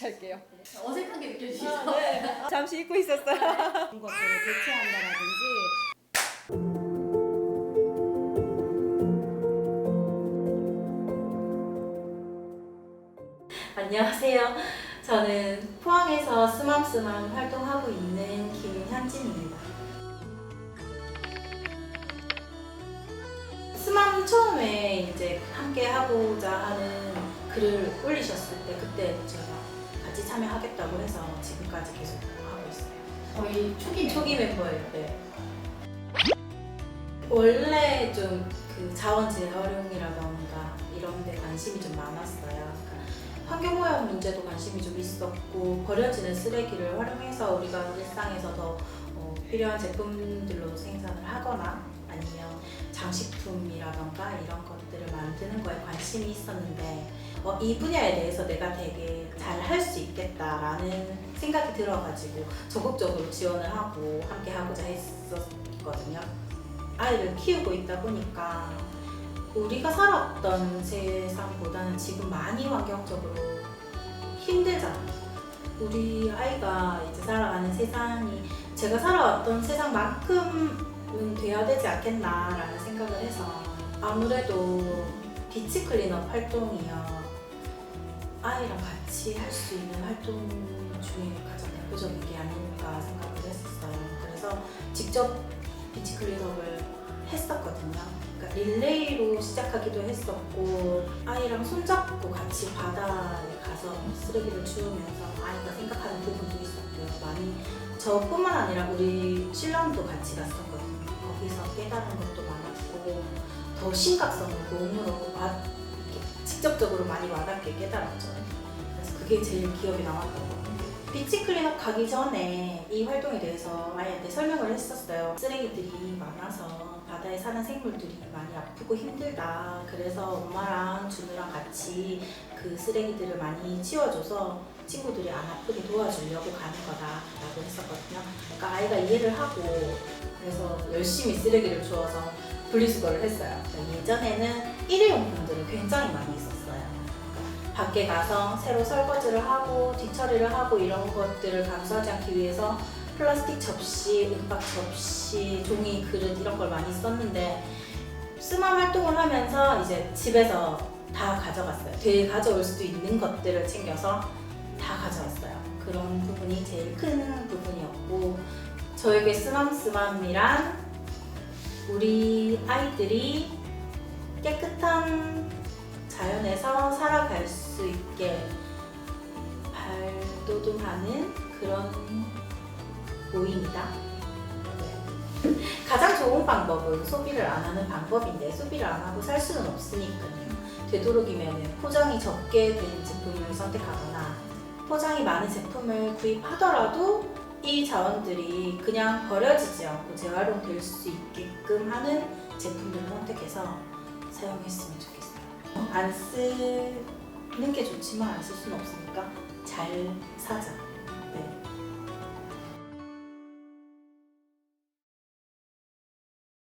볼게요. 어색하게 느껴지시죠? 잠시 잊고 있었어요. 이런 것들을 대체한다라든지 안녕하세요. 저는 포항에서 스맘스맘 활동하고 있는 김현진입니다. 스맘 처음에 이제 함께 하고자 하는 글을 올리셨을 때 그때 제가 같이 참여하겠다고 해서 지금까지 계속 하고 있어요. 거의 초기 초기 멤버예요. 네. 원래 좀 그 자원 재활용이라던가 이런 데 관심이 좀 많았어요. 그러니까 환경오염 문제도 관심이 좀 있었고 버려지는 쓰레기를 활용해서 우리가 일상에서 더 어, 필요한 제품들로 생산을 하거나 아니면 장식품이라던가 이런 것들을 만드는 거에 관심이 있었는데 어, 이 분야에 대해서 내가 되게 잘 할 수 있겠다라는 생각이 들어가지고 적극적으로 지원을 하고 함께 하고자 했었거든요. 아이를 키우고 있다 보니까 우리가 살았던 세상보다는 지금 많이 환경적으로 힘들잖아요. 우리 아이가 이제 살아가는 세상이 제가 살아왔던 세상만큼 은 돼야 되지 않겠나라는 생각을 해서 아무래도 비치 클린업 활동이요. 아이랑 같이 할 수 있는 활동 중에 가장 대표적인 게 아닐까 생각을 했었어요. 그래서 직접 비치 클린업을 했었거든요. 그러니까 릴레이로 시작하기도 했었고 아이랑 손잡고 같이 바다에 가서 쓰레기를 주우면서 아이가 생각하는 부분도 있었고요. 많이 저뿐만 아니라 우리 신랑도 같이 갔었거든요. 거기서 깨달은 것도 많았고 더 심각성을 몸으로 와- 직접적으로 많이 와닿게 깨달았죠. 그래서 그게 제일 기억에 남았던 것 같아요. 비치 클린업 가기 전에 이 활동에 대해서 아이한테 설명을 했었어요. 쓰레기들이 많아서 바다에 사는 생물들이 많이 아프고 힘들다. 그래서 엄마랑 준우랑 같이 그 쓰레기들을 많이 치워줘서 친구들이 안 아프게 도와주려고 가는 거다라고 했었거든요. 그러니까 아이가 이해를 하고 그래서 열심히 쓰레기를 주워서 분리수거를 했어요. 그러니까 예전에는 일회용품들을 굉장히 많이 있었어요. 밖에 가서 새로 설거지를 하고 뒤처리를 하고 이런 것들을 감수하지 않기 위해서 플라스틱 접시, 은박 접시, 종이 그릇 이런 걸 많이 썼는데 스마 활동을 하면서 이제 집에서 다 가져갔어요. 되게 가져올 수도 있는 것들을 챙겨서 다 가져왔어요. 그런 부분이 제일 큰 부분이었고 저에게 스맘스맘이란 우리 아이들이 발돋움하는 그런 모임이다. 네. 가장 좋은 방법은 소비를 안 하는 방법인데 소비를 안 하고 살 수는 없으니까요. 되도록이면 포장이 적게 된 제품을 선택하거나 포장이 많은 제품을 구입하더라도 이 자원들이 그냥 버려지지 않고 재활용될 수 있게끔 하는 제품들을 선택해서 사용했으면 좋겠어요. 안 쓰는 게 좋지만 안 쓸 수는 없으니까 잘 사자.